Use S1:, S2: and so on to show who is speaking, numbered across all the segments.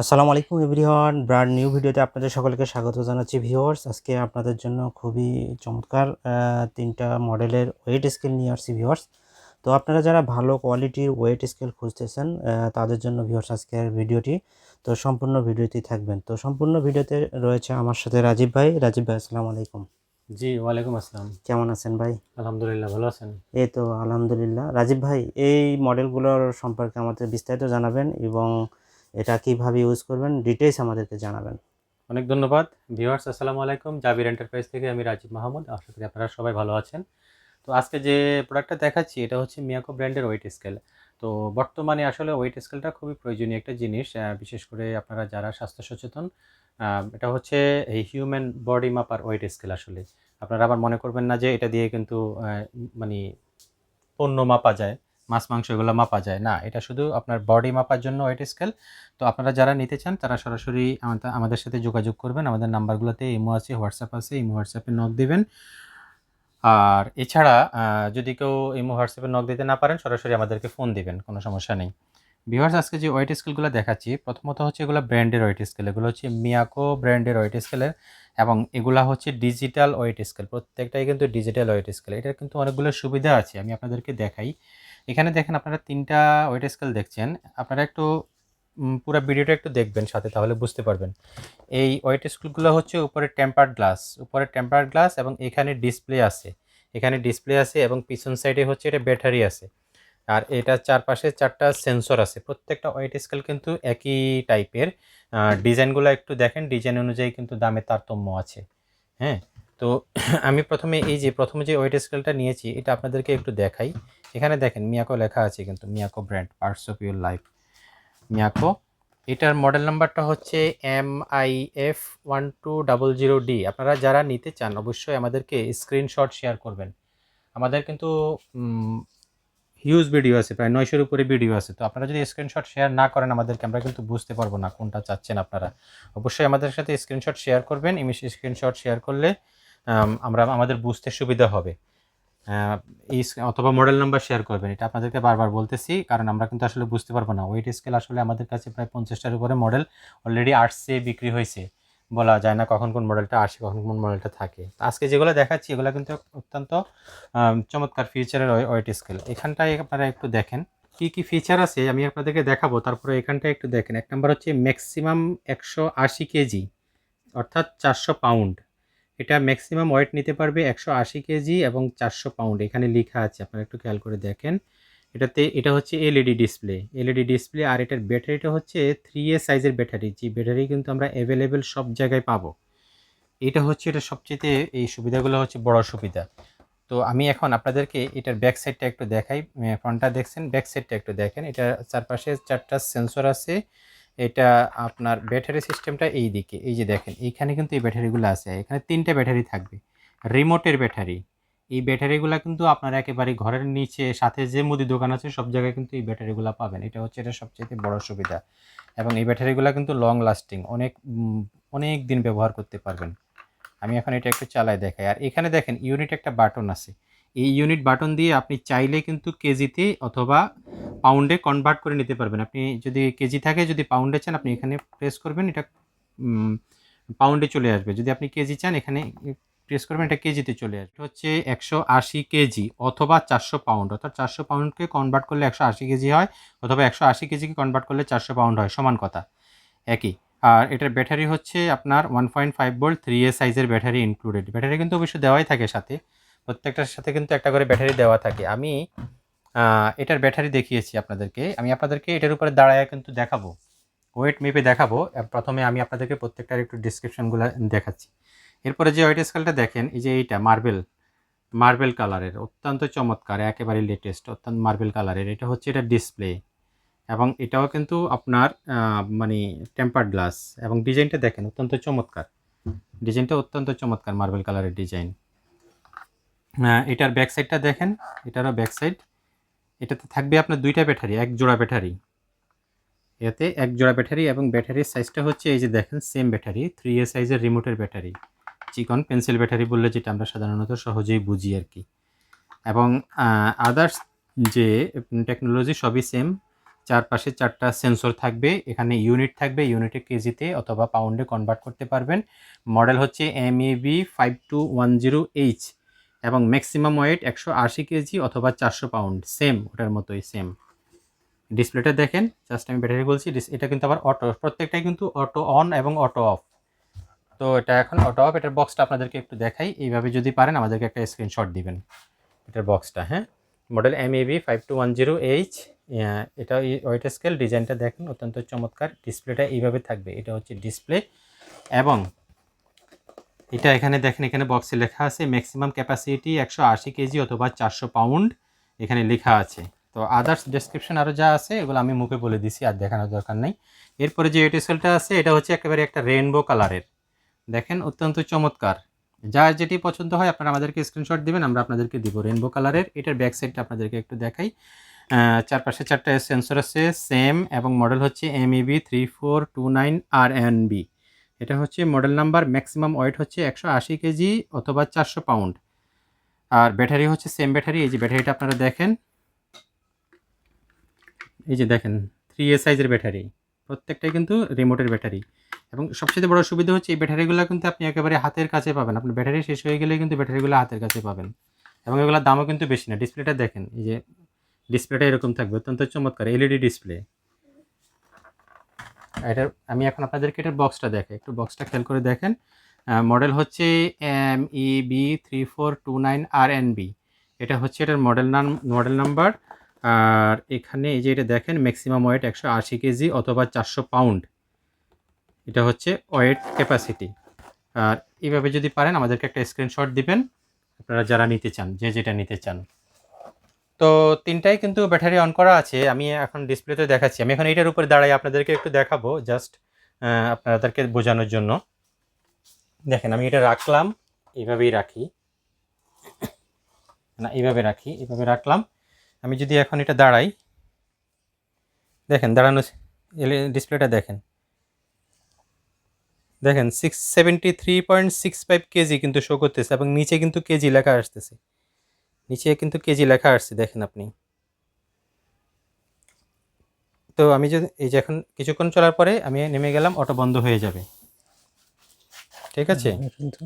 S1: আসসালামু আলাইকুম everyone. Brand new ভিডিওতে আপনাদের সকলকে স্বাগত জানাচ্ছি ভিউয়ার্স। আজকে আপনাদের জন্য খুবই চমৎকার তিনটা মডেলের ওয়েট স্কেল নিয়ে আসছি ভিউয়ার্স। তো আপনারা যারা ভালো কোয়ালিটির ওয়েট স্কেল খুঁজতেছেন তাদের জন্য ভিউয়ার্স আজকের ভিডিওটি। তো সম্পূর্ণ ভিডিওটি থাকবেন। তো সম্পূর্ণ ভিডিওতে রয়েছে আমার সাথে রাজীব ভাই। রাজীব ভাই আসসালামু আলাইকুম।
S2: জি ওয়ালাইকুম আসসালাম।
S1: কেমন আছেন ভাই?
S2: আলহামদুলিল্লাহ ভালো আছেন?
S1: এই তো আলহামদুলিল্লাহ। রাজীব ভাই এই মডেলগুলোর সম্পর্কে আমাদের বিস্তারিত জানাবেন এবং এটা কীভাবে ইউজ করবেন ডিটেলস আমাদেরকে জানাবেন।
S2: অনেক ধন্যবাদ। ভিউয়ার্স আসসালামু আলাইকুম। জাবির এন্টারপ্রাইজ থেকে আমি রাজীব মাহমুদ। আশা করি আপনারা সবাই ভালো আছেন। তো আজকে যে প্রোডাক্টটা দেখাচ্ছি, এটা হচ্ছে মিয়াকো ব্র্যান্ডের ওয়েট স্কেল তো বর্তমানে আসলে ওয়েট স্কেলটা খুবই প্রয়োজনীয় একটা জিনিস বিশেষ করে আপনারা যারা স্বাস্থ্য সচেতন এটা হচ্ছে এই হিউম্যান বডি মাপার ওয়েট স্কেল আসলে। আপনারা আবার মনে করবেন না যে এটা দিয়ে কিন্তু মানে পণ্য মাপা যায়। মাছ, মাংস এগুলো মাপা যায়। না, এটা শুধু আপনার বডি মাপার জন্য ওয়েট স্কেল তো আপনারা যারা নিতে চান, তারা সরাসরি আমাদের- সাথে যোগাযোগ করবেন। আমাদের নাম্বারগুলোতে ইমো আছে, হোয়াটসঅ্যাপ আছে, ইমো হোয়াটসঅ্যাপে নক দেবেন। আর এছাড়া যদি কেউ ইমো হোয়াটসঅ্যাপে নক দিতে না পারেন, সরাসরি আমাদেরকে ফোন দিবেন, কোনো সমস্যা নেই। ভিউয়ার্স আজকে যে ওয়েট স্কেলগুলো দেখাচ্ছি, প্রথমত হচ্ছে এগুলো ব্র্যান্ডের ওয়েট স্কেল এগুলো হচ্ছে মিয়াকো ব্র্যান্ডের ওয়েট স্কেলের এবং এগুলা হচ্ছে ডিজিটাল ওয়েট স্কেল প্রত্যেকটাই কিন্তু ডিজিটাল ওয়েট স্কেল এটার কিন্তু অনেকগুলো সুবিধা আছে, আমি আপনাদেরকে দেখাই। এখানে দেখেন আপনারা তিনটা ওয়েট স্কেল দেখছেন। আপনারা একটু পুরো ভিডিওটা একটু দেখবেন সাথে, তাহলে বুঝতে পারবেন। এই ওয়েট স্কেলগুলো হচ্ছে উপরে টেম্পার্ড গ্লাস উপরে টেম্পার্ড গ্লাস এবং এখানে ডিসপ্লে আছে। এখানে ডিসপ্লে আছে এবং পিছন সাইডে হচ্ছে এটা ব্যাটারি আছে। আর এটা চারপাশে চারটা সেন্সর আছে। প্রত্যেকটা ওয়েট স্কেল কিন্তু একই টাইপের ডিজাইনগুলো একটু দেখেন ডিজাইন অনুযায়ী কিন্তু দামে তারতম্য আছে। হ্যাঁ তো আমি প্রথমে এই যে, প্রথমে যে ওয়েট স্কেলটা নিয়েছি, এটা আপনাদেরকে একটু দেখাই। এখানে দেখেন মিয়াকো লেখা আছে কিন্তু Miyako brand parts of your life Miyako এটার মডেল নাম্বারটা হচ্ছে M I F one two double zero D আপনারা যারা নিতে চান, অবশ্যই আমাদেরকে স্ক্রিনশট শেয়ার করবেন। আমাদের কিন্তু হিউজ ভিডিও আছে, প্রায় নয়শোর উপরে ভিডিও আছে। তো আপনারা যদি স্ক্রিনশট শেয়ার না করেন, আমাদেরকে আমরা কিন্তু বুঝতে পারব না কোনটা চাচ্ছেন আপনারা। অবশ্যই আমাদের সাথে স্ক্রিনশট শেয়ার করবেন। ইমিশ স্ক্রিনশট শেয়ার করলে আমরা আমাদের বুঝতে সুবিধা হবে। এই অথবা মডেল নাম্বার শেয়ার করবেন। এটা আপনাদেরকে বারবার বলতেছি, কারণ আমরা কিন্তু আসলে বুঝতে পারব না। ওয়েট স্কেল আসলে আমাদের কাছে প্রায় পঞ্চাশটার উপরে মডেল অলরেডি আসছে, বিক্রি হয়েছে। বলা যায় না কখন কোন মডেলটা আসে, কখন কোন মডেলটা থাকে। আজকে যেগুলো দেখাচ্ছি, এগুলো কিন্তু অত্যন্ত চমৎকার ফিচারের ওয়েট স্কেল এখানটায় আপনারা একটু দেখেন। কি কি ফিচার আছে আমি আপনাদেরকে দেখাবো। তারপরে এখানটায় একটু দেখেন। এক নম্বর হচ্ছে ম্যাক্সিমাম একশো আশি কেজি, অর্থাৎ চারশো পাউন্ড এটা ম্যাক্সিমাম ওয়েট নিতে পারবে একশো আশি কেজি এবং চারশো পাউন্ড এখানে লেখা আছে, আপনারা একটু খেয়াল করে দেখেন। এটাতে, এটা হচ্ছে এলইডি ডিসপ্লে এলইডি ডিসপ্লে আর এটার ব্যাটারিটা হচ্ছে থ্রি এ সাইজের ব্যাটারি। যে ব্যাটারি কিন্তু আমরা অ্যাভেলেবেল সব জায়গায় পাবো। এটা হচ্ছে, এটা সবচেয়ে এই সুবিধাগুলো হচ্ছে বড় সুবিধা। তো আমি এখন আপনাদেরকে এটার ব্যাক সাইডটা একটু দেখাই। ফ্রন্টটা দেখছেন ব্যাক সাইডটা একটু দেখেন। এটা চারপাশে চারটা সেন্সর আছে। এটা আপনার ব্যাটারি সিস্টেমটা এই দিকে, এই যে দেখেন, এইখানে কিন্তু এই ব্যাটারিগুলো আছে, এখানে তিনটে ব্যাটারি থাকবে রিমোটের ব্যাটারি এই ব্যাটারিগুলো কিন্তু আপনার একেবারে ঘরের নিচে, সাথে যে মুদি দোকান আছে, সব জায়গায় কিন্তু এই ব্যাটারিগুলো পাবেন, এটা হচ্ছে এটা সবচেয়ে বড় সুবিধা, এবং এই ব্যাটারিগুলো কিন্তু লং লাস্টিং অনেক অনেক দিন ব্যবহার করতে পারবেন, আমি এখন এটা একটু চালাই দেখাই, আর এখানে দেখেন ইউনিট একটা বাটন আছে, এই ইউনিট বাটন দিয়ে আপনি চাইলে কিন্তু কেজিতে অথবা পাউন্ডে কনভার্ট করে নিতে পারবেন। আপনি যদি কেজি থাকে, যদি পাউন্ডে চান, আপনি এখানে প্রেস করবেন, এটা পাউন্ডে চলে আসবে। যদি আপনি কেজি চান, এখানে প্রেস করবেন, এটা কেজিতে চলে আসবে। হচ্ছে একশো আশি কেজি অথবা চারশো পাউন্ড অর্থাৎ চারশো পাউন্ডকে কনভার্ট করলে একশো আশি কেজি হয়, অথবা একশো আশি কেজিকে কনভার্ট করলে চারশো পাউন্ড হয়, সমান কথা। একই। আর এটার ব্যাটারি হচ্ছে আপনার one point five volt three A সাইজের ব্যাটারি ইনক্লুডেড ব্যাটারি কিন্তু অবশ্যই দেওয়াই থাকে সাথে। প্রত্যেকটার সাথে কিন্তু একটা করে ব্যাটারি দেওয়া থাকে। আমি এটার ব্যাটারি দেখিয়েছি আপনাদেরকে। আমি আপনাদেরকে এটার উপরে দাঁড়ায় কিন্তু দেখাবো। ওয়েট মেপে দেখাবো। প্রথমে আমি আপনাদেরকে প্রত্যেকটার একটু ডিসক্রিপশনগুলো দেখাচ্ছি। এরপরে যে ওয়েট স্কেলটা দেখেন, এই যে এইটা মার্বেল মার্বেল কালারের অত্যন্ত চমৎকার, একেবারে লেটেস্ট অত্যন্ত মার্বেল কালারের এটা হচ্ছে এটা ডিসপ্লে এবং এটাও কিন্তু আপনার মানে টেম্পার্ড গ্লাস এবং ডিজাইনটা দেখেন, অত্যন্ত চমৎকার। ডিজাইনটা অত্যন্ত চমৎকার মার্বেল কালারের ডিজাইন এটার ব্যাক সাইডটা দেখেন, এটারও ব্যাক সাইড এটাতে থাকবে আপনার দুইটা ব্যাটারি, এক জোড়া ব্যাটারি। এতে এক জোড়া ব্যাটারি এবং ব্যাটারির সাইজটা হচ্ছে এই যে দেখেন সেম ব্যাটারি থ্রি এ সাইজের রিমোটের ব্যাটারি। চিকন পেন্সিল ব্যাটারি বললে যেটা আমরা সাধারণত সহজেই বুঝি আর কি। এবং আদার্স যে টেকনোলজি সবই সেম চারপাশে চারটা সেন্সর থাকবে, এখানে ইউনিট থাকবে ইউনিটে কেজিতে অথবা পাউন্ডে কনভার্ট করতে পারবেন। মডেল হচ্ছে M A B five two one zero H এবং ম্যাক্সিমাম ওয়েট একশো আশি কেজি অথবা চারশো পাউন্ড সেম ওটার মতোই সেম ডিসপ্লেটা দেখেন জাস্ট আমি ব্যাটারি বলছি এটা কিন্তু আবার অটো প্রত্যেকটাই কিন্তু অটো অন এবং অটো অফ তো এটা এখন অটো অফ এটার বক্সটা আপনাদেরকে একটু দেখাই, এইভাবে যদি পারেন আমাদেরকে একটা স্ক্রিনশট দিবেন, এটার বক্সটা হ্যাঁ? Model M A B five two one zero H এটা ওয়েট স্কেল ডিজাইনটা দেখেন, অত্যন্ত চমৎকার ডিসপ্লেটা এইভাবে থাকবে, এটা হচ্ছে ডিসপ্লে এবং এটা এখানে দেখেন, এখানে বক্সে লেখা আছে ম্যাক্সিমাম ক্যাপাসিটি একশো আশি কেজি অথবা চারশো পাউন্ড এখানে লেখা আছে। তো আদার্স ডেসক্রিপশন আরও যা আছে, এগুলো আমি মুখে বলে দিছি, আর দেখানোর দরকার নেই। এরপরে যে ওয়েট স্কেলটা আছে, এটা হচ্ছে একেবারে একটা রেনবো কালারের দেখেন, অত্যন্ত চমৎকার। যার যেটি পছন্দ হয়, আপনারা আমাদেরকে স্ক্রিনশট দিবেন, আমরা আপনাদেরকে দিব রেনবো কালারের এটার ব্যাক সাইডটা আপনাদেরকে একটু দেখাই। চারপাশে চারটা সেন্সর আছে সেম এবং মডেল হচ্ছে M E B three four two nine R N B এটা হচ্ছে মডেল নাম্বার ম্যাক্সিমাম ওয়েট হচ্ছে একশো আশি কেজি অথবা চারশো পাউন্ড আর ব্যাটারি হচ্ছে সেম ব্যাটারি এই যে ব্যাটারিটা আপনারা দেখেন। এই যে দেখেন থ্রি এ সাইজের ব্যাটারি প্রত্যেকটাই কিন্তু রিমোটের ব্যাটারি এবং সবচেয়ে বড় সুবিধা হচ্ছে এই ব্যাটারিগুলো কিন্তু আপনি একেবারে হাতের কাছে পাবেন। আপনার ব্যাটারি শেষ হয়ে গেলে কিন্তু ব্যাটারিগুলো হাতের কাছে পাবেন। এবং এগুলোর দামও কিন্তু বেশি না। ডিসপ্লেটা দেখেন, এই যে ডিসপ্লেটা এরকম থাকবে, অত্যন্ত চমৎকার এলইডি ডিসপ্লে এটার, আমি এখন আপনাদেরকে এটার বক্সটা দেখে একটু বক্সটা খেয়াল করে দেখেন। মডেল হচ্ছে M E B three four two nine R N B এটা হচ্ছে এটার মডেল নাম মডেল নাম্বার আর এখানে এই যে এটা দেখেন ম্যাক্সিমাম ওয়েট একশো আশি কেজি অথবা চারশো পাউন্ড এটা হচ্ছে ওয়েট ক্যাপাসিটি আর এইভাবে যদি পারেন, আমাদেরকে একটা স্ক্রিনশট দিবেন। আপনারা যারা নিতে চান, যে যেটা নিতে চান। তো তিনটাই কিন্তু ব্যাটারি অন করা আছে, আমি এখন ডিসপ্লেতে দেখাচ্ছি। আমি এখন এটার উপরে দাঁড়াই, আপনাদেরকে একটু দেখাবো জাস্ট আপনাদেরকে বোঝানোর জন্য। দেখেন, আমি এটা রাখলাম, এইভাবেই রাখি। না, এইভাবে রাখি, এইভাবে রাখলাম। আমি যদি এখন এটা দাঁড়াই, দেখেন, দাঁড়ানো ডিসপ্লেটা দেখেন। দেখেন six seventy three point six five KG কিন্তু শো করতেছে, এবং নিচে কিন্তু কেজি লেখা আসতেছে। নিচে কিন্তু কেজি লেখা আসছে দেখেন আপনি। তো আমি যদি এই যে এখন কিছুক্ষণ চলার পরে আমি নেমে গেলাম অটো বন্ধ হয়ে যাবে। ঠিক আছে?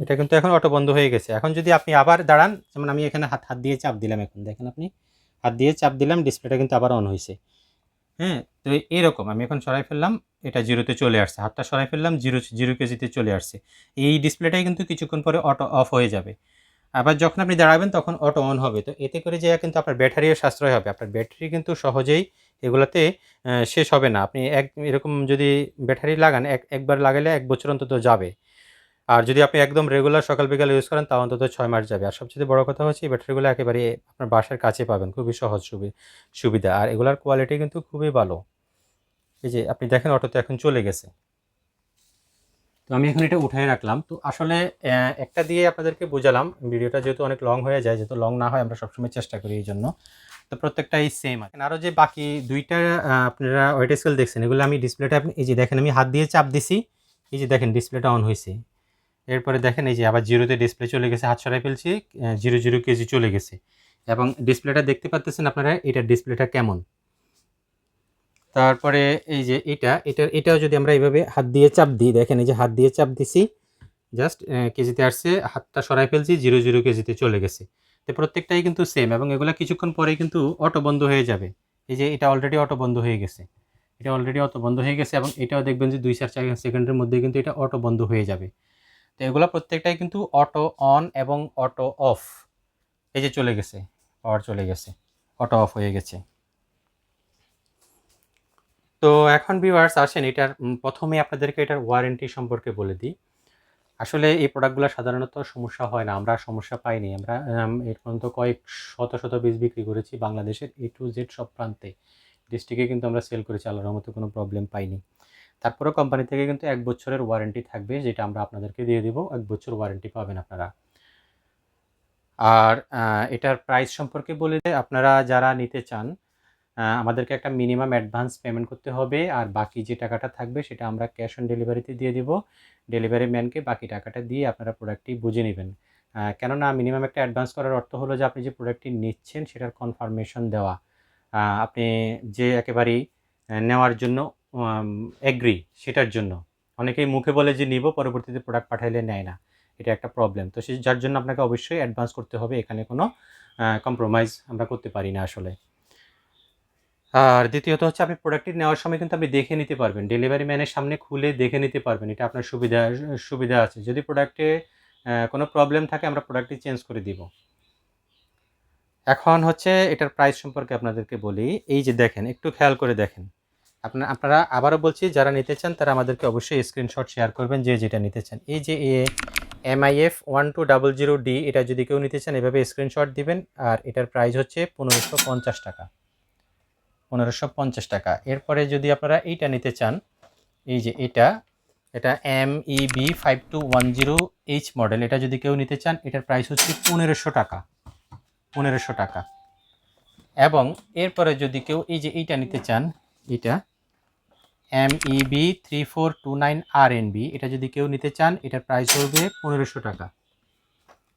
S2: এটা কিন্তু এখন অটো বন্ধ হয়ে গেছে। এখন যদি আপনি আবার দাঁড়ান যেমন আমি এখানে হাত হাত দিয়ে চাপ দিলাম এখন দেখেন আপনি। হাত দিয়ে চাপ দিলাম ডিসপ্লেটা কিন্তু আবার অন হয়েছে। হ্যাঁ তো এরকম আমি এখন সরাই ফেললাম এটা জিরোতে চলে আসছে। হাতটা সরাই ফেললাম জিরো জিরো কেজিতে চলে আসছে। এই ডিসপ্লেটাই কিন্তু কিছুক্ষণ পরে অটো অফ হয়ে যাবে। আবার যখন আপনি দাঁড়াবেন তখন অটো অন হবে। তো এতে করে যে কিন্তু আপনার ব্যাটারিও সাশ্রয় হবে। আপনার ব্যাটারি কিন্তু সহজেই এগুলোতে শেষ হবে না। আপনি এক, এরকম যদি ব্যাটারি লাগান, এক, একবার লাগালে এক বছর অন্তত যাবে। আর যদি আপনি একদম রেগুলার সকাল বিকাল ইউজ করেন, তাও অন্তত ছয় মাস যাবে। আর সবচেয়ে বড় কথা হচ্ছে, এই ব্যাটারিগুলো একেবারে আপনার বাসার কাছে পাবেন। খুবই সহজ সুবি- সুবিধা। আর এগুলার কোয়ালিটি কিন্তু খুবই ভালো। এই যে আপনি দেখেন অটোতে এখন চলে গেছে। তো আমি এখন এটা উঠাই রাখলাম। তো আসলে একটা দিয়ে আপনাদেরকে বোঝালাম, ভিডিওটা যেহেতু অনেক লং হয়ে যায়, যেহেতু লং না হয়, আমরা সবসময় চেষ্টা করি এই জন্য। তো প্রত্যেকটাই সেম আছে। আরও যে বাকি দুইটা আপনারা ওয়েট স্কেল দেখছেন, এগুলো আমি ডিসপ্লেটা আপনি, এই যে দেখেন, আমি হাত দিয়ে চাপ দিছি, এই যে দেখেন, ডিসপ্লেটা অন হয়েছে। এরপরে দেখেন, এই যে আবার জিরোতে ডিসপ্লে চলে গেছে, হাত সরাই ফেলছি জিরো জিরো কেজি চলে গেছে। এবং ডিসপ্লেটা দেখতে পাচ্ছেন আপনারা এটার ডিসপ্লেটা কেমন? তারপরে এই যে এটা এটা, এটাও যদি আমরা এইভাবে হাত দিয়ে চাপ দিই, দেখেন এই যে হাত দিয়ে চাপ দিছি জাস্ট কেজিতে আসছে, হাতটা সরাই ফেলছি, জিরো জিরো কেজিতে চলে গেছে। তো প্রত্যেকটাই কিন্তু সেম এবং এগুলো কিছুক্ষণ পরে কিন্তু অটো বন্ধ হয়ে যাবে। এই যে এটা অলরেডি অটো বন্ধ হয়ে গেছে। এটা অলরেডি অটো বন্ধ হয়ে গেছে, এবং এটাও দেখবেন যে দুই চার চার সেকেন্ডের মধ্যে কিন্তু এটা অটো বন্ধ হয়ে যাবে। তো এগুলো প্রত্যেকটাই কিন্তু অটো অন এবং অটো অফ এই যে চলে গেছে পাওয়ার চলে গেছে, অটো অফ হয়ে গেছে। তো এখন ভিউয়ার্স আসেন, এটার প্রথমে আপনাদেরকে এটার ওয়ারেন্টি সম্পর্কে বলে দিই। আসলে এই প্রোডাক্টগুলো সাধারণত সমস্যা হয় না, আমরা সমস্যা পাইনি। আমরা এর পর্যন্ত কয়েক শত শত বীজ বিক্রি করেছি বাংলাদেশের এ টু জেড সব প্রান্তে। ডিস্ট্রিক্টে কিন্তু আমরা সেল করেছি, আল্লাহর মতো কোনো প্রবলেম পাইনি। তারপরেও কোম্পানি থেকে কিন্তু এক বছরের ওয়ারেন্টি থাকবে, যেটা আমরা আপনাদেরকে দিয়ে দিব। এক বছর ওয়ারেন্টি পাবেন আপনারা। আর এটার প্রাইস সম্পর্কে বলে আপনারা যারা নিতে চান আমাদেরকে একটা মিনিমাম অ্যাডভান্স পেমেন্ট করতে হবে আর বাকি যে টাকাটা থাকবে সেটা আমরা ক্যাশ অন ডেলিভারিতে দিয়ে দিব। ডেলিভারি ম্যানকে বাকি টাকাটা দিয়ে আপনারা প্রোডাক্টটি বুঝে নেবেন। কেননা মিনিমাম একটা অ্যাডভান্স করার অর্থ হলো যে আপনি যে প্রোডাক্টটি নিচ্ছেন সেটার কনফার্মেশন দেওয়া। আপনি যে একেবারেই নেওয়ার জন্য এগ্রি সেটার জন্য। অনেকেই মুখে বলে যে নিব, পরবর্তীতে প্রোডাক্ট পাঠাইলে নেয় না। এটা একটা প্রবলেম তো সে, যার জন্য আপনাকে অবশ্যই অ্যাডভান্স করতে হবে। এখানে কোনো কম্প্রোমাইজ আমরা করতে পারি না আসলে। আর দ্বিতীয়ত হচ্ছে আপনি প্রোডাক্টটি নেওয়ার সময় কিন্তু আপনি দেখে নিতে পারবেন। ডেলিভারি ম্যানের সামনে খুলে দেখে নিতে পারবেন। এটা আপনার সুবিধা সুবিধা আছে। যদি প্রোডাক্টে কোনো প্রবলেম থাকে, আমরা প্রোডাক্টটি চেঞ্জ করে দিব। এখন হচ্ছে এটার প্রাইস সম্পর্কে আপনাদেরকে বলি। এই যে দেখেন, একটু খেয়াল করে দেখেন। আপনার আপনারা আবারও বলছি, যারা নিতে চান, তারা আমাদেরকে অবশ্যই স্ক্রিনশট শেয়ার করবেন যে যেটা নিতে চান। এই যে এ M I F one two double zero D এটা যদি কেউ নিতে চান, এভাবে স্ক্রিনশট দিবেন। আর এটার প্রাইস হচ্ছে পনেরোশো পঞ্চাশ টাকা। পনেরোশো পঞ্চাশ টাকা। এরপরে যদি আপনারা এইটা নিতে চান, এই যে এটা এটা M E B five two one zero H model এটা যদি কেউ নিতে চান, এটার প্রাইস হচ্ছে পনেরোশো টাকা পনেরোশো টাকা। এবং এরপরে যদি কেউ এই যে এইটা নিতে চান, এটা M E B three four two nine R N B এটা যদি কেউ নিতে চান, এটার প্রাইস হবে পনেরোশো টাকা।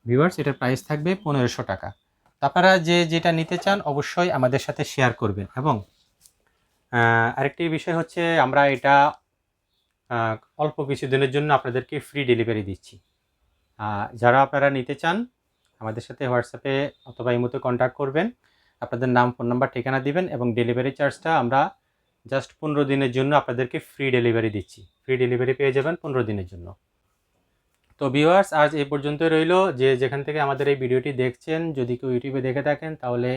S2: ভিউয়ার্স এটার প্রাইস থাকবে পনেরোশো টাকা। আপনারা যে যেটা নিতে চান অবশ্যই আমাদের সাথে শেয়ার করবেন এবং আরেকটি বিষয় হচ্ছে আমরা এটা অল্প কিছু দিনের জন্য আপনাদেরকে ফ্রি ডেলিভারি দিচ্ছি। যারা আপনারা নিতে চান, আমাদের সাথে হোয়াটসঅ্যাপে অথবা এই মতো কন্ট্যাক্ট করবেন। আপনাদের নাম ফোন নাম্বার ঠিকানা দিবেন এবং ডেলিভারি চার্জটা আমরা জাস্ট পনেরো দিনের জন্য আপনাদেরকে ফ্রি ডেলিভারি দিচ্ছি। ফ্রি ডেলিভারি পেয়ে যাবেন পনেরো দিনের জন্য। তো ভিউয়ার্স, আজ এ পর্যন্ত রইল। যে যেখান থেকে আমাদের এই ভিডিওটি দেখছেন, যদি কেউ ইউটিউবে দেখে থাকেন, তাহলে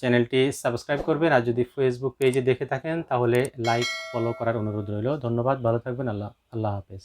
S2: চ্যানেলটি সাবস্ক্রাইব করবেন। আর যদি ফেসবুক পেজে দেখে থাকেন, তাহলে লাইক, ফলো করার অনুরোধ রইল। ধন্যবাদ, ভালো থাকবেন, আল্লাহ আল্লাহ হাফেজ।